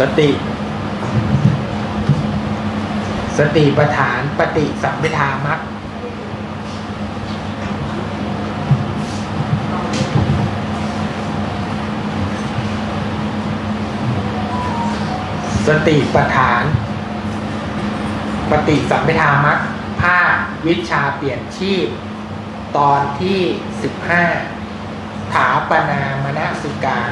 สติ สติปัฏฐานปฏิสัมพิธามัคสติปัฏฐาน ปฏิสัมพิธามัคภาควิชาเปลี่ยนชีพ ตอนที่15ถาปนามนสิการ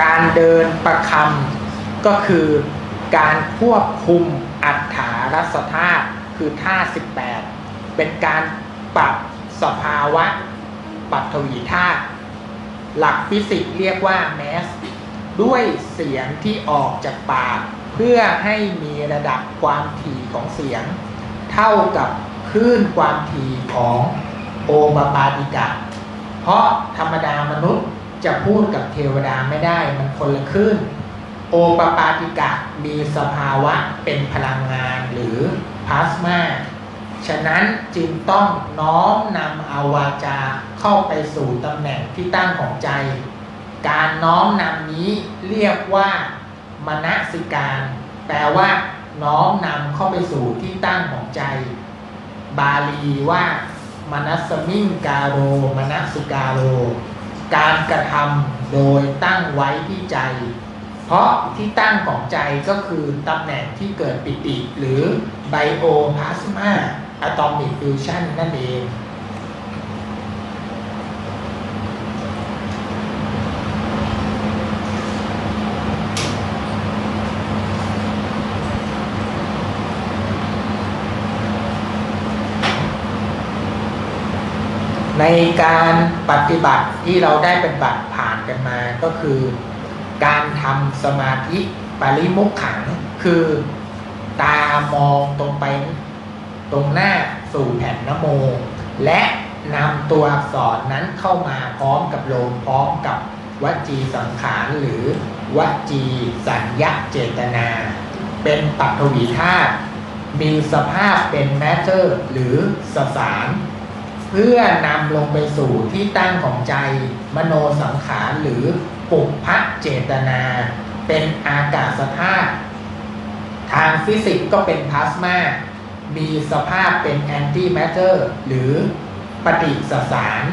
การเดินประคำก็คือการควบคุมอัฏฐารสธาตุคือท่า18เป็นการปรับสภาวะปรับทวีธาตุหลักฟิสิกส์เรียกว่าแมสด้วยเสียงที่ออกจากปาก เพื่อให้มีระดับความถี่ของเสียง เท่ากับคลื่นความถี่ของโอปปาติกะ เพราะธรรมดามนุษย์ จะพูดกับเทวดาไม่ได้มันคนละคลื่นโอปปาติกะมีสภาวะเป็นพลังงานหรือพลาสมาฉะนั้นจึงต้องน้อมนำอาวาจาเข้าไปสู่ตำแหน่งที่ตั้งของใจ การน้อมนำนี้เรียกว่ามนสิการ แปลว่าน้อมนำเข้าไปสู่ที่ตั้งของใจ บาลีว่ามนัสมิงกาโรมนสิกาโร การกระทำโดยตั้งไว้ที่ใจ เพราะที่ตั้งของใจก็คือตำแหน่งที่เกิดปิติหรือไบโอพลาสมาอะตอมิกฟิวชันนั่นเอง การปฏิบัติที่เราได้เป็นบัติผ่านกันมาก็คือ การทำสมาธิปริมุขขังคือตามองตรงไปตรงหน้าสู่แผ่นนโม และนำตัวอักษรนั้นเข้ามาพร้อมกับโลมพร้อมกับวจีสังขารหรือวจีสัญญาเจตนา เป็นปัทวีธาตุมีสภาพเป็นแมทเทอร์หรือสสาร เพื่อนำลงไปสู่ที่ตั้งของใจ มโนสังขารหรือปุพพเจตนา เป็นอากาศธาตุทางฟิสิกส์ก็เป็นพลาสมา มีสภาพเป็นแอนติแมทเ t อร์หรือปฏิสสาร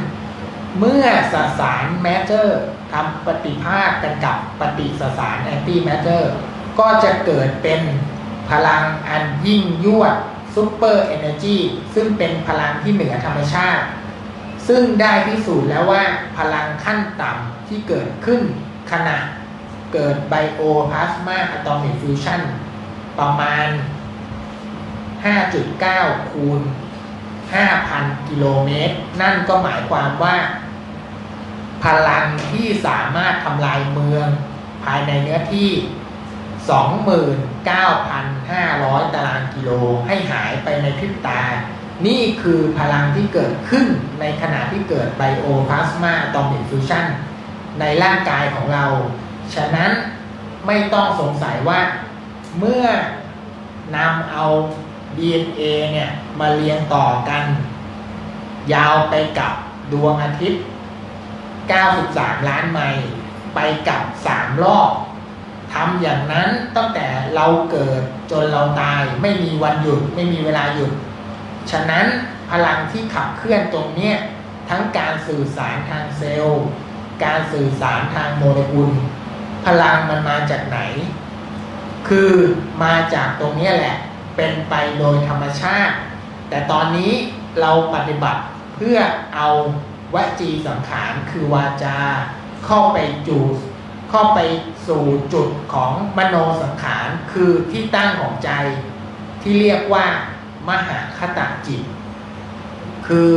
เมื่อสสารแมทเ t อร์ทำปฏิภาคกันกับปฏิสสารแอนติแมทเ t อร์ก็จะเกิดเป็นพลังอันยิ่งยวด ซูเปอร์เอเนจีซึ่งเป็นพลังที่เหนือธรรมชาติ ซึ่งได้พิสูจน์แล้วว่าพลังขั้นต่ำที่เกิดขึ้นขณะเกิดไบโอพลาสมาอะตอมิกฟิวชันประมาณ 5.9 คูณ 5,000 กิโลเมตร นั่นก็หมายความว่า พลังที่สามารถทำลายเมือง ภายในเนื้อที่ 9,500 ตารางกิโลให้หายไปในพริบตา นี่คือพลังที่เกิดขึ้นในขณะที่เกิดไบโอพลาสมาตอมิกฟิวชั่นในร่างกายของเรา ฉะนั้นไม่ต้องสงสัยว่าเมื่อนำเอา DNA เนี่ยมาเรียงต่อกัน ยาวไปกับดวงอาทิตย์ 93 ล้านไมล์ไปกับ 3 รอบ ทำอย่างนั้นตั้งแต่เราเกิดจนเราตาย ไม่มีวันหยุดไม่มีเวลาหยุด ฉะนั้นพลังที่ขับเคลื่อนตรงนี้ทั้งการสื่อสารทางเซลล์ การสื่อสารทางโมเลกุล พลังมันมาจากไหน คือมาจากตรงนี้แหละ เป็นไปโดยธรรมชาติ แต่ตอนนี้เราปฏิบัติเพื่อเอาวจีสังขารคือวาจา เข้าไปจู เข้าไปสู่จุดของมโนสังขารคือที่ตั้งของใจที่เรียกว่ามหาคตาจิต คือ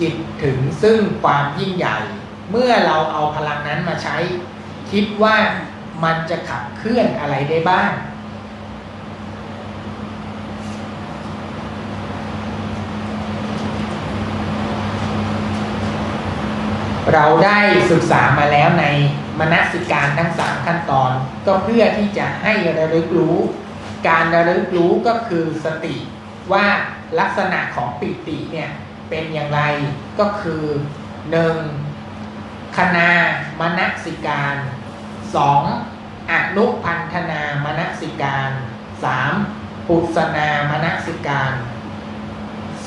จิตถึงซึ่งความยิ่งใหญ่ เมื่อเราเอาพลังนั้นมาใช้ คิดว่ามันจะขับเคลื่อนอะไรได้บ้าง เราได้ศึกษามาแล้วใน มนสิการทั้งสามขั้นตอน ก็เพื่อที่จะให้ระลึกรู้ การระลึกรู้ก็คือสติ ว่าลักษณะของปิติเนี่ยเป็นอย่างไรก็คือ 1. คณามนสิการ 2. อนุพันธนามนสิการ 3. ปุสนามนสิการ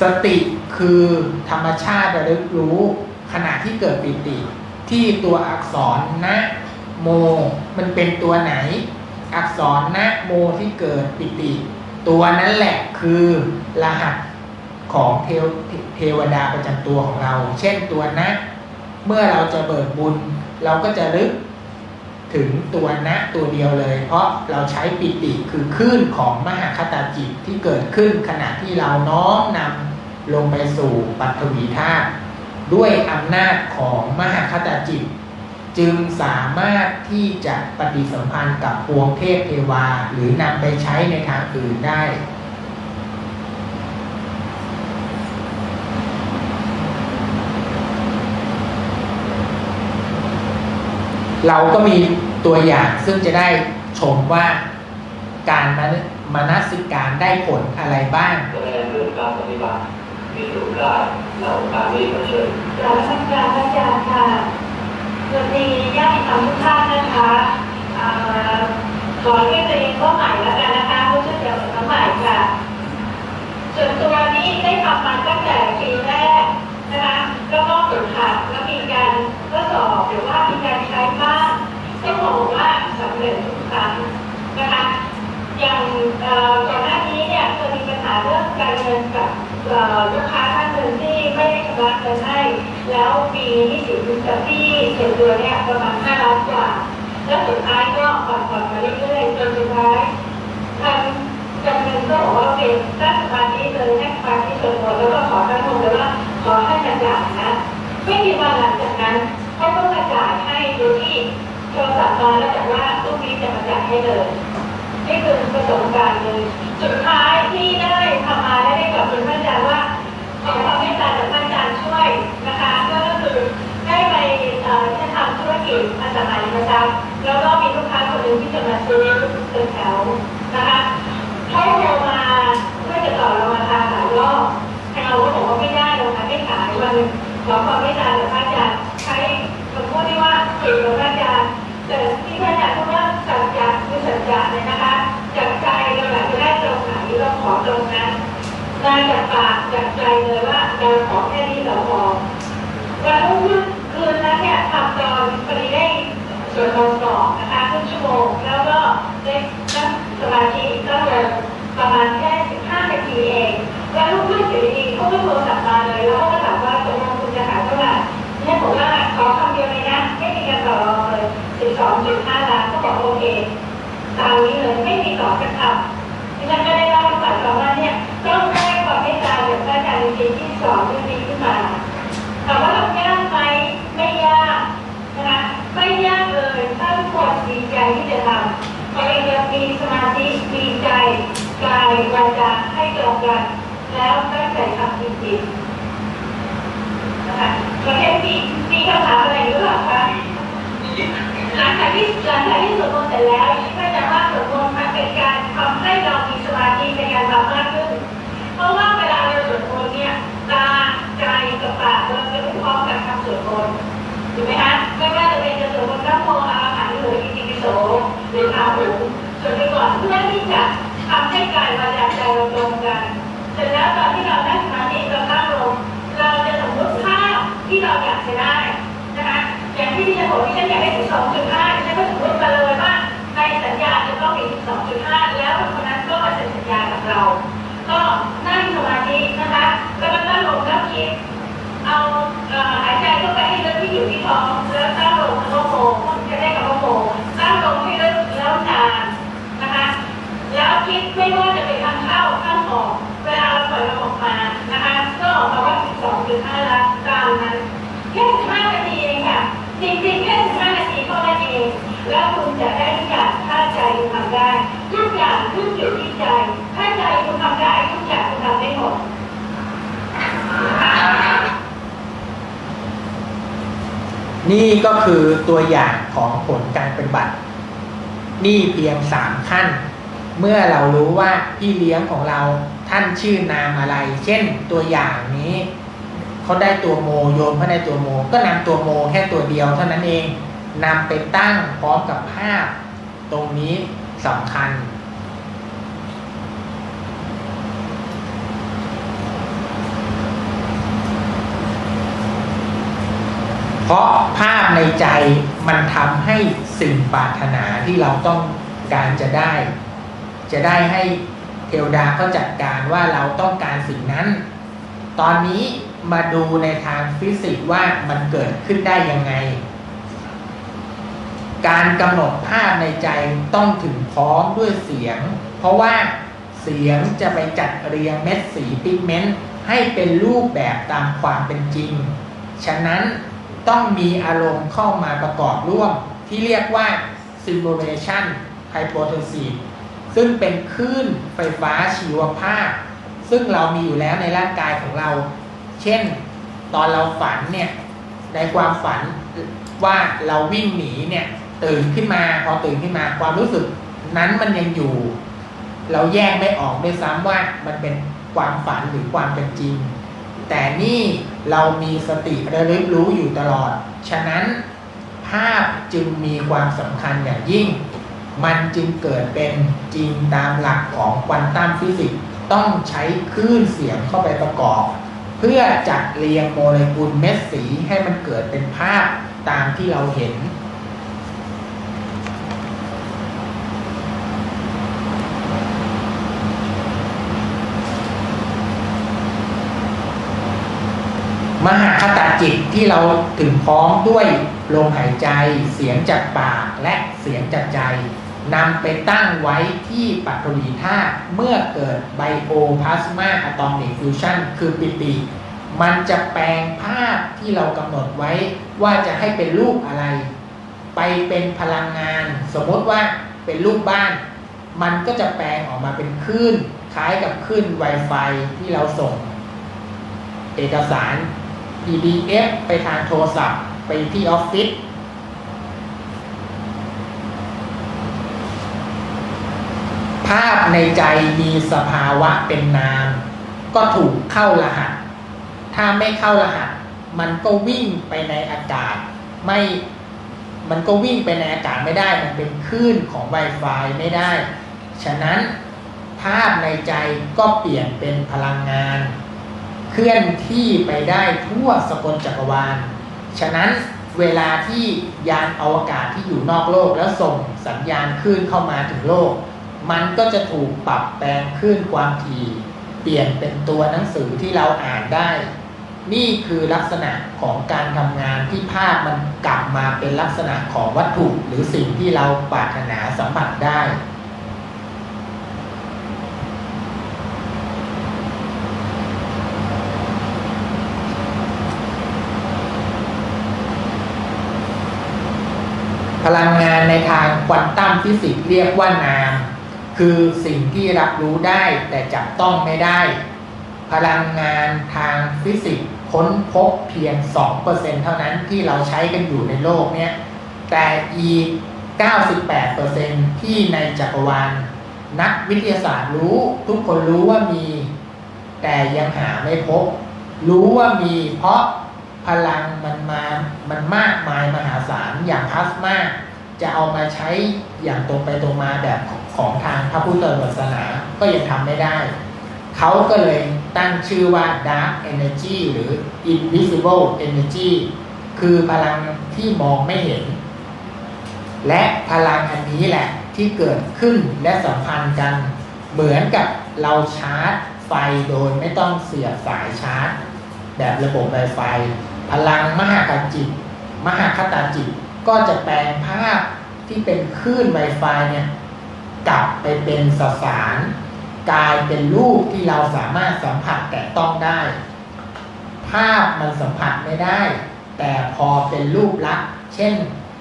สติคือธรรมชาติระลึกรู้ขณะที่เกิดปิติ ที่ตัวอักษรนะโม มันเป็นตัวไหน อักษรนะโมที่เกิดปิติ ตัวนั้นแหละคือรหัสของเทวเทวดาประจำตัวของเรา เช่นตัวนะเมื่อเราจะเบิกบุญ เราก็จะลึกถึงตัวนะตัวเดียวเลย เพราะเราใช้ปิติคือคลื่นของมหาคตาจิตที่เกิดขึ้นขณะที่เราน้อมนำลงไปสู่ปัทวีธาตุ ด้วยอำนาจของมหาคตาจิต จึงสามารถที่จะปฏิสัมพันธ์กับพวงเทพเทวา หรือนำไปใช้ในทางอื่นได้เราก็มีตัวอย่างซึ่งจะได้ชมว่าการมนมนสิการได้ผลอะไรบ้างแสดงเรื่องการปฏิบัติ มีรูปได้เราการนี้ก็เชิญกราบนมัสการพระอาจารย์ค่ะสวัสดีญาติธรรมทุกท่านนะคะขอเรียกตัวเองว่าใหม่แล้วกันนะคะผู้ช่วยเดี่ยวกับใหม่ค่ะส่วนตัวนี้ได้ทำมาตั้งแต่ปีแรกนะคะแล้วก็ฝึกหัดแล้วมีการทดสอบหรือว่ามีการใช้บ้างต้องบอกว่าสำเร็จทุกครั้งนะคะอย่างก่อนหน้านี้เนี่ยเคยมีปัญหาเรื่องการเงินกับ ลูกค้าท่านหนึ่งที่ไม่ได้ชำระเงินให้ แล้วมีหนี้สินกับที่เซ็นตัวเนี่ยประมาณ5ล้านกว่า แล้วสุดท้ายก็ผ่อนผ่อนมาเรื่อยๆจนสุดท้ายทางการเงินก็บอกว่าเป็นตั้งสมาธิเลยให้สมาธิส่วนตัวแล้วก็ขอท่านงเลยว่าขอให้กระจ่ายนะ ไม่กี่วันหลังจากนั้นเขาก็กระจ่ายให้โดยที่โทรศัพท์มาแล้วบอกว่าพรุ่งนี้จะมาจ่ายให้เลยนี่คือประสบการณ์เลยสุดท้ายที่ได้ทำ ชั่วโมง แล้วก็ได้นั่งสมาธิก็จะประมาณแค่15นาทีเอง แล้วลูกไม่อยู่ดีๆเขาก็โทรศัพท์มาเลยแล้วก็ นเพื่อที่จะทำให้กายวาจาใจเราตรงกันเสร็จแล้วตอนที่เรานั่งสมาธิเราตั้งลงเราจะสมมติภาพที่เราอยากจะได้นะคะอย่างที่ที่ฉันบอกที่ฉันอยากได้ถึง2.5ฉันก็สมมติมาเลยว่าในสัญญาจะต้องมีถึง2.5 แล้วคนนั้นก็มาเซ็นสัญญากับเรา ก็นั่งสมาธินะคะแล้วก็ตั้งลงแล้วคิดเอาหายใจเข้าไปให้ลึกที่อยู่ที่ท้องแล้วตั้งลงคำว่าโมจะได้คำว่าโมตั้งลงให้ลึกแล้วนานนะคะ แล้ว คิดไม่ว่าจะเป็นทางเข้าทางออกเวลาเราปล่อเราออกมานะคะก็ออกมาว่า 12.5 ล้านตามนั้นแค่15นาทีเองค่ะ จริงๆแค่15นาทีเท่านั้นเอง แล้วคุณจะได้ทุกอย่างถ้าใจคุณทำได้ ทุกอย่างขึ้นอยู่ที่ใจ ถ้าใจคุณทำได้ทุกอย่างคุณทำได้หมดนี่ก็คือตัวอย่างของผลการปฏิบัติ นี่เพียงสามขั้น เมื่อเรารู้ว่าพี่เลี้ยงของเราท่านชื่อนามอะไร เช่นตัวอย่างนี้เขาได้ตัวโมโยนเขาได้ตัวโม ก็นำตัวโมแค่ตัวเดียวเท่านั้นเองนำไปตั้งพร้อมกับภาพ ตรงนี้สำคัญ เพราะภาพในใจมันทำให้สิ่งปรารถนาที่เราต้องการจะได้ จะได้ให้เทวดาเขาจัดการว่าเราต้องการสิ่งนั้น ตอนนี้มาดูในทางฟิสิกส์ว่ามันเกิดขึ้นได้ยังไง การกำหนดภาพในใจต้องถึงพร้อมด้วยเสียง เพราะว่าเสียงจะไปจัดเรียงเม็ดสีพิกเมนต์ให้เป็นรูปแบบตามความเป็นจริง ฉะนั้นต้องมีอารมณ์เข้ามาประกอบร่วม ที่เรียกว่า simulation hypothesis ซึ่งเป็นคลื่นไฟฟ้าชีวภาพ ซึ่งเรามีอยู่แล้วในร่างกายของเรา เช่น ตอนเราฝันเนี่ยในความฝันว่าเราวิ่งหนีเนี่ยตื่นขึ้นมาพอตื่นขึ้นมาความรู้สึกนั้นมันยังอยู่ เราแยกไม่ออกด้วยซ้ำว่ามันเป็นความฝันหรือความเป็นจริง แต่นี่เรามีสติระลึกรู้อยู่ตลอด ฉะนั้นภาพจึงมีความสำคัญอย่างยิ่ง มันจึงเกิดเป็นจริงตามหลักของควอนตัมฟิสิกส์ต้องใช้คลื่นเสียงเข้าไปประกอบ เพื่อจัดเรียงโมเลกุลเม็ดสีให้มันเกิดเป็นภาพตามที่เราเห็นมหาคตจิตที่เราถึงพร้อมด้วยลมหายใจเสียงจากปากและเสียงจากใจ นำไปตั้งไว้ที่ปัตตวีธาตุเมื่อเกิดไบโอพลาสมาอะตอมิกฟิวชันคือปิติ มันจะแปลงภาพที่เรากำหนดไว้ว่าจะให้เป็นรูปอะไร ไปเป็นพลังงาน สมมติว่าเป็นรูปบ้าน มันก็จะแปลงออกมาเป็นคลื่นคล้ายกับคลื่น Wi-Fi ที่เราส่ง เอกสาร PDF ไปทางโทรศัพท์ ไปที่ออฟฟิศ ภาพในใจมีสภาวะเป็นนาม ก็ถูกเข้ารหัส ถ้าไม่เข้ารหัส มันก็วิ่งไปในอากาศ ไม่ มันก็วิ่งไปในอากาศไม่ได้ มันเป็นคลื่นของ Wi-Fi ไม่ได้ ฉะนั้นภาพในใจก็เปลี่ยนเป็นพลังงาน เคลื่อนที่ไปได้ทั่วสกลจักรวาล ฉะนั้นเวลาที่ยานอวกาศที่อยู่นอกโลกแล้วส่งสัญญาณคลื่นเข้ามาถึงโลก มันก็จะถูกปรับแปลงคลื่นความถี่เปลี่ยนเป็นตัวหนังสือที่เราอ่านได้ นี่คือลักษณะของการทำงานที่ภาพมันกลับมาเป็นลักษณะของวัตถุหรือสิ่งที่เราปรารถนาสัมผัสได้ พลังงานในทางควอนตัมฟิสิกส์เรียกว่านาม คือสิ่งที่รับรู้ได้แต่จับต้องไม่ได้ พลังงานทางฟิสิกส์ค้นพบเพียง 2%เท่านั้นที่เราใช้กันอยู่ในโลกเนี้ยแต่อีก 98%ที่ในจักรวาลนักวิทยาศาสตร์รู้ทุกคนรู้ว่ามี แต่ยังหาไม่พบ รู้ว่ามีเพราะพลังมันมา มันมากมายมหาศาลอย่างพลาสมาจะเอามาใช้ อย่างตรงไปตรงมาแบบของทางพระพุทธศาสนาก็ยังทำไม่ได้ เขาก็เลยตั้งชื่อว่า dark energy หรือ invisible energy คือพลังที่มองไม่เห็น และพลังอันนี้แหละที่เกิดขึ้นและสัมพันธ์กัน เหมือนกับเราชาร์จไฟโดยไม่ต้องเสียบสายชาร์จ แบบระบบ Wi-Fi พลังมหากาจิต มหาคตาจิตก็จะแปลงภาพ ที่เป็นคลื่น Wi-Fi เนี่ยกลับไปเป็นสสารกลายเป็นรูปที่เราสามารถสัมผัสแต่ต้องได้ ภาพมันสัมผัสไม่ได้ แต่พอเป็นรูปลักษณ์เช่น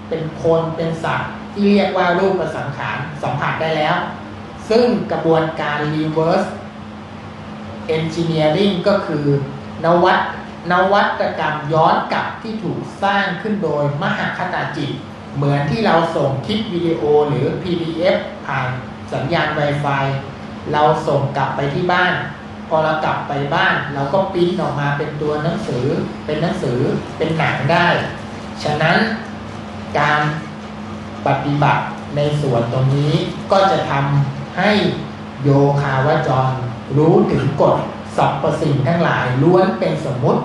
เป็นคนเป็นสัตว์ที่เรียกว่ารูปประสังขารสัมผัสได้แล้ว ซึ่งกระบวนการ reverse engineering ก็คือนวัตนวัตกรรมย้อนกลับที่ถูกสร้างขึ้นโดยมหาคตาจิต เหมือนที่เราส่งคลิปวิดีโอหรือ PDF ผ่านสัญญาณ Wi-Fi เราส่งกลับไปที่บ้าน พอเรากลับไปบ้าน เราก็ปริ้นออกมาเป็นตัวหนังสือ เป็นหนังสือเป็นหนังได้ ฉะนั้นการปฏิบัติในส่วนตรงนี้ก็จะทำให้โยคาวจร รู้ถึงกฎสรรพสิ่งทั้งหลายล้วนเป็นสมมุติ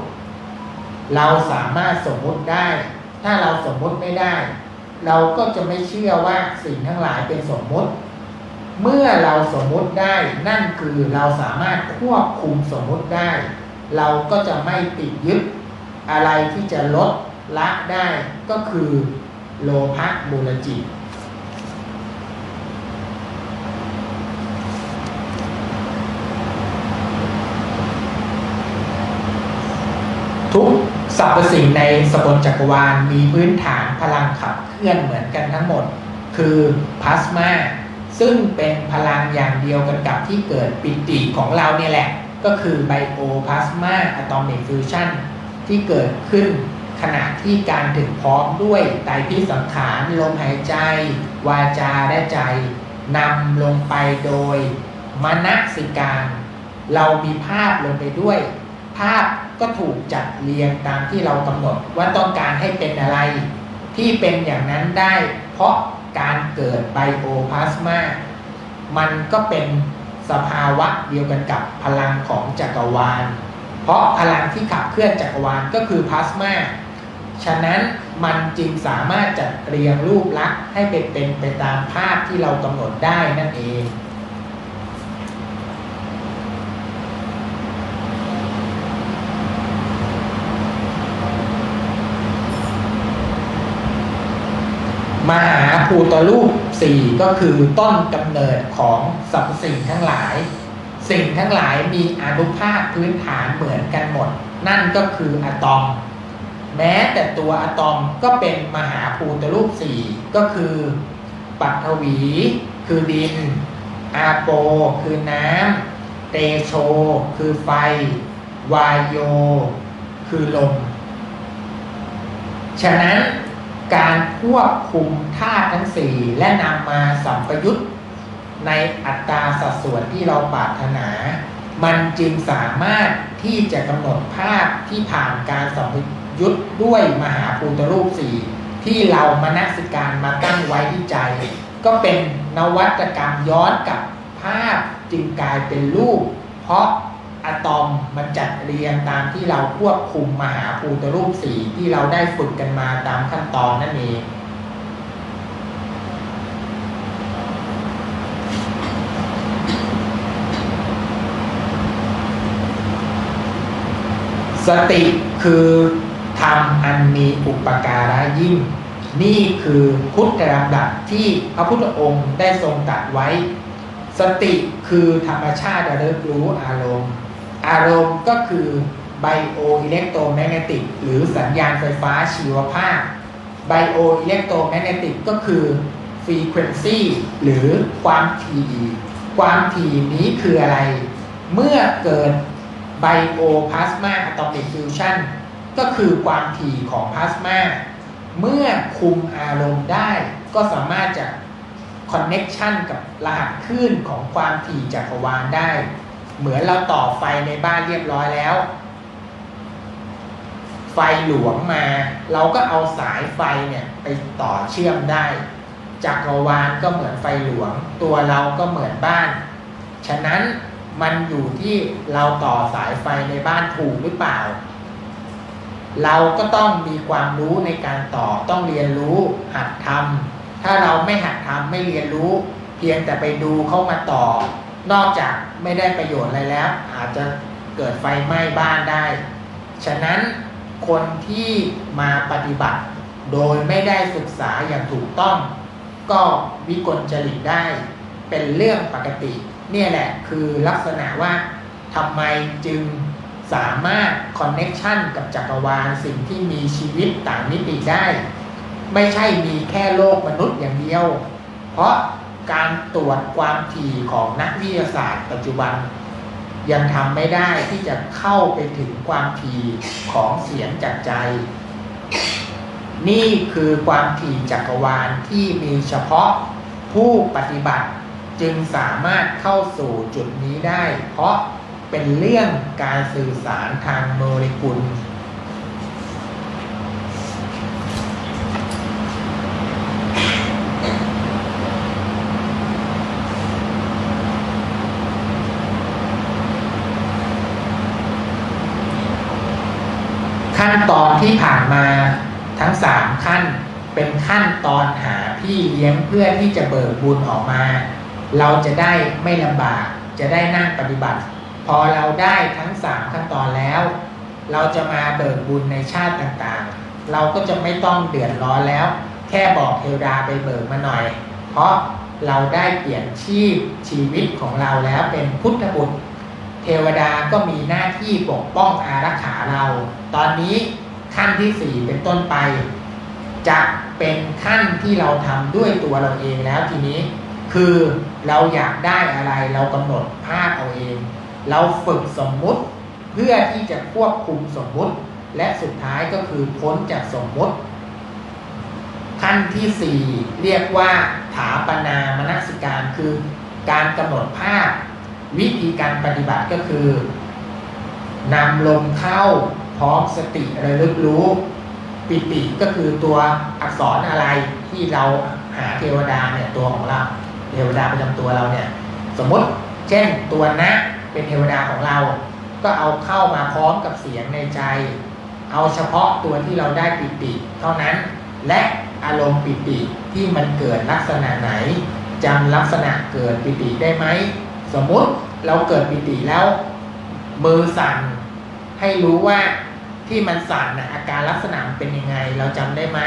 เราสามารถสมมุติได้ ถ้าเราสมมุติไม่ได้ เราก็จะไม่เชื่อว่าสิ่งทั้งหลายเป็นสมมติ เมื่อเราสมมติได้นั่นคือเราสามารถควบคุมสมมติได้ เราก็จะไม่ติดยึด อะไรที่จะลดละได้ก็คือโลภะมูลจิตทุก สรรพสิ่งในสกลจักรวาลมีพื้นฐานพลังขับเคลื่อนเหมือนกันทั้งหมด คือพลาสมาซึ่งเป็นพลังอย่างเดียวกันกับที่เกิดปิติของเราเนี่ยแหละ ก็คือไบโอพลาสมาอะตอมิกฟิวชันที่เกิดขึ้นขณะที่การถึงพร้อมด้วยไตรพิสังขารลมหายใจ วาจาและใจนำลงไปโดยมนสิการ เรามีภาพลงไปด้วยาพก็ถูกจัดเรียงตามที่เรากำหนดว่าต้องการให้เป็นอะไร ที่เป็นอย่างนั้นได้ เพราะการเกิดไบโอพลาสมา มันก็เป็นสภาวะเดียวกันกับพลังของจักรวาล เพราะพลังที่ขับเคลื่อนจักรวาลก็คือพลาสมาฉะนั้นมันจึงสามารถจัดเรียงรูปลักษณ์ให้เป็นเป็นไปตามภาพที่เรากำหนดได้นั่นเอง มหา ภูตรูปสี่ก็คือต้นกำเนิดของสรรพสิ่งทั้งหลาย สิ่งทั้งหลายมีอนุภาคพื้นฐานเหมือนกันหมด นั่นก็คืออะตอม แม้แต่ตัวอะตอมก็เป็นมหาภูตรูปสี่ก็คือปัทวี คือดิน อาโป คือน้ำเตโช คือไฟ วายโย คือลม ฉะนั้น การควบคุมธาตุทั้งสี่และนำมาสัมประยุทธ์ในอัตราสัดส่วนที่เราปรารถนา มันจึงสามารถที่จะกำหนดภาพที่ผ่านการสัมประยุทธ์ด้วยมหาภูตรูปสี่ที่เรามนสิการมาตั้งไว้ที่ใจ ก็เป็นนวัตกรรมย้อนกับภาพจึงกลายเป็นรูป เพราะ อะตอมมันจัดเรียงตามที่เราควบคุมมหาภูตรูปสี่ที่เราได้ฝึกกันมาตามขั้นตอนนั่นเองสติคือธรรมอันมีอุปการะยิ่ง นี่คือพุทธลำดับที่พระพุทธองค์ได้ทรงตรัสไว้ สติคือธรรมชาติระลึกรู้อารมณ์ อารมณ์ก็คือไบโออิเล็กโทรแมกเนติกหรือสัญญาณไฟฟ้าชีวภาพไบโออิเล็กโทรแมกเนติกก็คือฟรีเควนซีหรือความถี่ความถี่นี้คืออะไร เมื่อเกิดไบโอพลาสมาอะตอมิกฟิวชันก็คือความถี่ของพลาสมาเมื่อคุมอารมณ์ได้ก็สามารถจะคอนเน็กชันกับรหัสคลื่นของความถี่จักรวาลได้ เหมือนเราต่อไฟในบ้านเรียบร้อยแล้ว ไฟหลวงมา เราก็เอาสายไฟเนี่ยไปต่อเชื่อมได้จักรวาลก็เหมือนไฟหลวง ตัวเราก็เหมือนบ้าน ฉะนั้นมันอยู่ที่เราต่อสายไฟในบ้านถูกหรือเปล่า เราก็ต้องมีความรู้ในการต่อต้องเรียนรู้หัดทำถ้าเราไม่หัดทำไม่เรียนรู้ เพียงแต่ไปดูเข้ามาต่อ นอกจาก ไม่ได้ประโยชน์อะไรแล้ว อาจจะเกิดไฟไหม้บ้านได้ ฉะนั้นคนที่มาปฏิบัติ โดยไม่ได้ศึกษาอย่างถูกต้อง ก็วิกลจริตได้เป็นเรื่องปกติ เนี่ยแหละคือลักษณะว่าทำไมจึงสามารถคอนเน็ชันกับจักรวาลสิ่งที่มีชีวิตต่างมิติได้ ไม่ใช่มีแค่โลกมนุษย์อย่างเดียว เพราะ การตรวจความถี่ของนักวิทยาศาสตร์ ปัจจุบัน ยังทำไม่ได้ที่จะเข้าไปถึงความถี่ของเสียงจากใจ นี่คือความถี่จักรวาลที่มีเฉพาะผู้ปฏิบัติจึงสามารถเข้าสู่จุดนี้ได้ เพราะเป็นเรื่องการสื่อสารทางโมเลกุล ขั้นตอนที่ผ่านมาทั้งสามขั้นเป็นขั้นตอนหาพี่เลี้ยงเพื่อที่จะเบิกบุญออกมา เราจะได้ไม่ลำบากจะได้นั่งปฏิบัติ พอเราได้ทั้งสามขั้นตอนแล้ว เราจะมาเบิกบุญในชาติต่างๆ เราก็จะไม่ต้องเดือดร้อนแล้ว แค่บอกเทวดาไปเบิกมาหน่อย เพราะเราได้เปลี่ยนชีพชีวิตของเราแล้วเป็นพุทธบุตร เทวดาก็มีหน้าที่ปกป้องอารักขาเรา ตอนนี้ขั้นที่สี่เป็นต้นไป จะเป็นขั้นที่เราทำด้วยตัวเราเองแล้วทีนี้ คือเราอยากได้อะไรเรากำหนดภาพเอาเอง เราฝึกสมมุติเพื่อที่จะควบคุมสมมุติ และสุดท้ายก็คือพ้นจากสมมุติขั้นที่สี่เรียกว่าถาปนามนสิการคือการกำหนดภาพ วิธีการปฏิบัติก็คือนำลมเข้าพร้อมสติระลึกรู้ ปิติก็คือตัวอักษรอะไรที่เราหาเทวดาเนี่ยตัวของเราเทวดาประจำตัวเราเนี่ย สมมติเช่นตัวนะเป็นเทวดาของเรา ก็เอาเข้ามาพร้อมกับเสียงในใจ เอาเฉพาะตัวที่เราได้ปิติ เท่านั้น และอารมณ์ปิติที่มันเกิดลักษณะไหนจำลักษณะเกิดปิติได้ไหม สมมติเราเกิดปิติแล้วมือสั่นให้รู้ว่าที่มันสั่นนะอาการลักษณะเป็นยังไง เราจำได้ไหม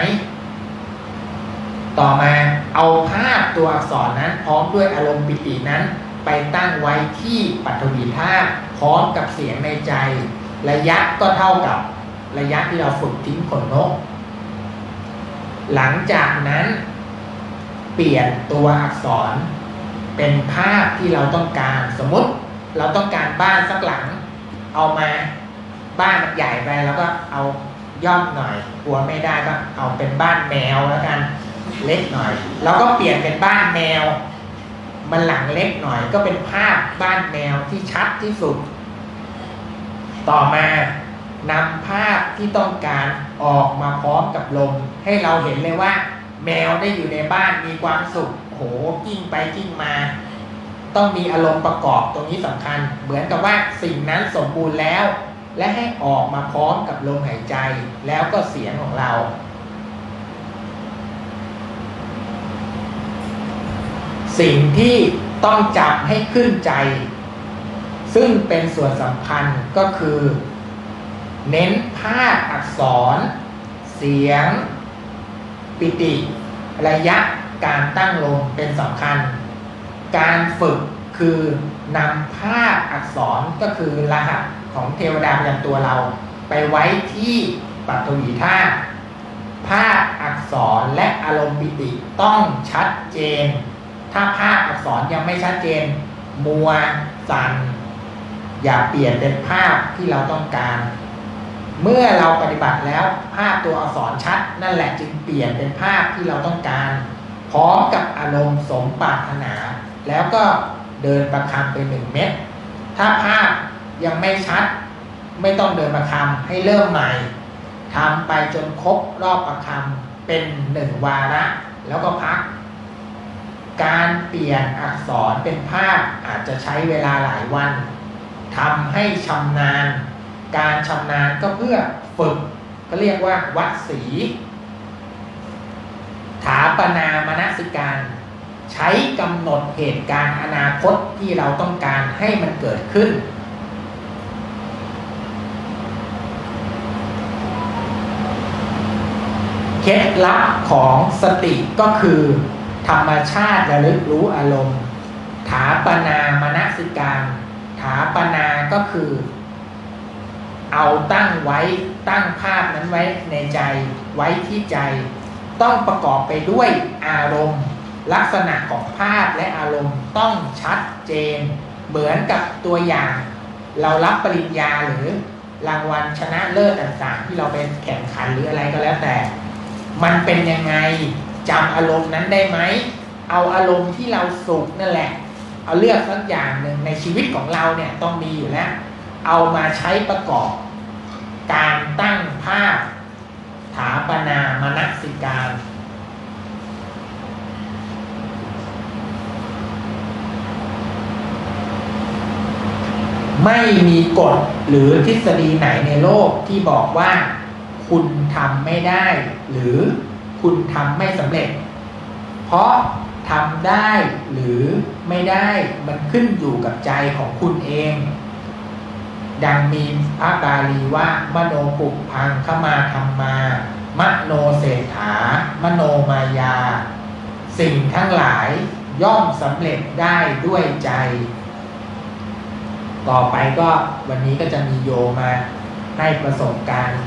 ต่อมาเอาภาพตัวอักษรนั้น พร้อมด้วยอารมณ์ปิตินั้น ไปตั้งไว้ที่ปัทวีธาตุพร้อมกับเสียงในใจ ระยะก็เท่ากับระยะที่เราฝึกทิ้งขนนก หลังจากนั้น เปลี่ยนตัวอักษร เป็นภาพที่เราต้องการสมมติเราต้องการบ้านสักหลัง เอามาบ้านมันใหญ่ไปแล้วก็เอาย่อมหน่อยกลัวไม่ได้ก็เอาเป็นบ้านแมวแล้วกันเล็กหน่อย แล้วก็เปลี่ยนเป็นบ้านแมว มันหลังเล็กหน่อย ก็เป็นภาพบ้านแมวที่ชัดที่สุด ต่อมานำภาพที่ต้องการออกมาพร้อมกับลมให้เราเห็นเลยว่า แมวได้อยู่ในบ้านมีความสุข กิ้งไปกิ้งมา ต้องมีอารมณ์ประกอบตรงนี้สำคัญ เหมือนกับว่าสิ่งนั้นสมบูรณ์แล้ว และให้ออกมาพร้อมกับลมหายใจแล้วก็เสียงของเราสิ่งที่ต้องจำให้ขึ้นใจ ซึ่งเป็นส่วนสำคัญก็คือ เน้นภาพอักษร เสียง ปิติ ระยะ การตั้งลมเป็นสำคัญ การฝึกคือนำภาพอักษรก็คือรหัสของเทวดาประจำตัวเรา ไปไว้ที่ปัตวีธาตุภาพอักษรและอารมณ์ปิติต้องชัดเจน ถ้าภาพอักษรยังไม่ชัดเจน มัวสันอย่าเปลี่ยนเป็นภาพที่เราต้องการ เมื่อเราปฏิบัติแล้วภาพตัวอักษรชัด นั่นแหละจึงเปลี่ยนเป็นภาพที่เราต้องการ พร้อมกับอารมณ์สมปรารถนา แล้วก็เดินประคำไปหนึ่งเม็ดถ้าภาพยังไม่ชัด ไม่ต้องเดินประคำให้เริ่มใหม่ทำไปจนครบรอบประคำเป็นหนึ่งวาระ แล้วก็พัก การเปลี่ยนอักษรเป็นภาพอาจจะใช้เวลาหลายวันทำให้ชำนาญ การชำนาญก็เพื่อฝึกก็เรียกว่าวัดสี ถาปนามนสิการ ใช้กำหนดเหตุการณ์อนาคตที่เราต้องการให้มันเกิดขึ้น เคล็ดลับของสติก็คือ ธรรมชาติระลึกรู้อารมณ์ ถาปนามนสิการ ถาปนาก็คือ เอาตั้งไว้ตั้งภาพนั้นไว้ในใจไว้ที่ใจ ต้องประกอบไปด้วยอารมณ์ ลักษณะของภาพและอารมณ์ต้องชัดเจน เหมือนกับตัวอย่าง เรารับปริญญาหรือรางวัลชนะเลิศต่างๆ ที่เราไปแข่งขันหรืออะไรก็แล้วแต่ มันเป็นยังไงจำอารมณ์นั้นได้ไหมเอาอารมณ์ที่เราสุขนั่นแหละ เอาเลือกสักอย่างหนึ่งในชีวิตของเราเนี่ยต้องมีอยู่แล้ว เอามาใช้ประกอบ การตั้งภาพ ถาปนามนสิการ ไม่มีกฎหรือทฤษฎีไหนในโลกที่บอกว่า คุณทำไม่ได้ หรือคุณทำไม่สำเร็จ เพราะทำได้หรือไม่ได้มันขึ้นอยู่กับใจของคุณเอง ดังมีพระบาลีว่ามโนปุพังขมาธรรมา มโนเศรษฐา มโนมายา สิ่งทั้งหลายย่อมสำเร็จได้ด้วยใจ ต่อไปก็วันนี้ก็จะมีโยมาให้ประสบการณ์